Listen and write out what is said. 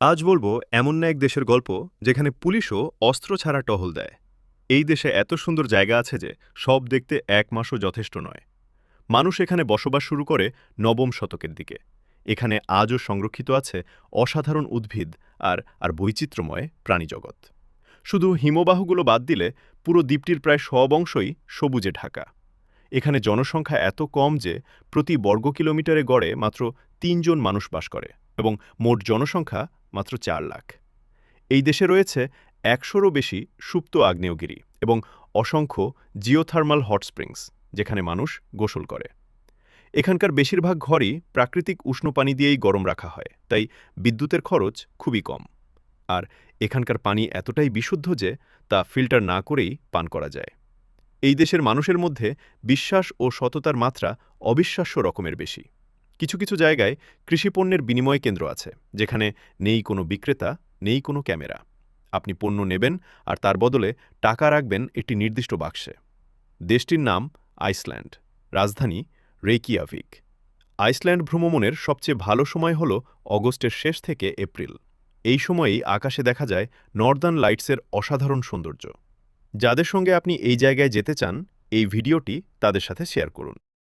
আজ বলব এমন না এক দেশের গল্প যেখানে পুলিশও অস্ত্র ছাড়া টহল দেয়। এই দেশে এত সুন্দর জায়গা আছে যে সব দেখতে এক মাসও যথেষ্ট নয়। মানুষ এখানে বসবাস শুরু করে নবম শতকের দিকে। এখানে আজও সংরক্ষিত আছে অসাধারণ উদ্ভিদ আর আর বৈচিত্র্যময় প্রাণীজগৎ। শুধু হিমবাহগুলো বাদ দিলে পুরো দ্বীপটির প্রায় সব অংশই সবুজে ঢাকা। এখানে জনসংখ্যা এত কম যে প্রতি বর্গ কিলোমিটারে গড়ে মাত্র তিনজন মানুষ বাস করে এবং মোট জনসংখ্যা মাত্র চার লাখ। এই দেশে রয়েছে একশোরও বেশি সুপ্ত আগ্নেয়গিরি এবং অসংখ্য জিওথার্মাল হট স্প্রিংস, যেখানে মানুষ গোসল করে। এখানকার বেশিরভাগ ঘরই প্রাকৃতিক উষ্ণ পানি দিয়েই গরম রাখা হয়, তাই বিদ্যুতের খরচ খুবই কম। আর এখানকার পানি এতটাই বিশুদ্ধ যে তা ফিল্টার না করেই পান করা যায়। এই দেশের মানুষের মধ্যে বিশ্বাস ও সততার মাত্রা অবিশ্বাস্য রকমের বেশি। কিছু কিছু জায়গায় কৃষিপণ্যের বিনিময় কেন্দ্র আছে, যেখানে নেই কোনো বিক্রেতা, নেই কোনো ক্যামেরা। আপনি পণ্য নেবেন আর তার বদলে টাকা রাখবেন একটি নির্দিষ্ট বাক্সে। দেশটির নাম আইসল্যান্ড, রাজধানী রেকিয়াভিক আইসল্যান্ড ভ্রমণের সবচেয়ে ভালো সময় হল অগস্টের শেষ থেকে এপ্রিল। এই সময়েই আকাশে দেখা যায় নর্দার্ন লাইটসের অসাধারণ সৌন্দর্য। যাদের সঙ্গে আপনি এই জায়গায় যেতে চান, এই ভিডিওটি তাদের সাথে শেয়ার করুন।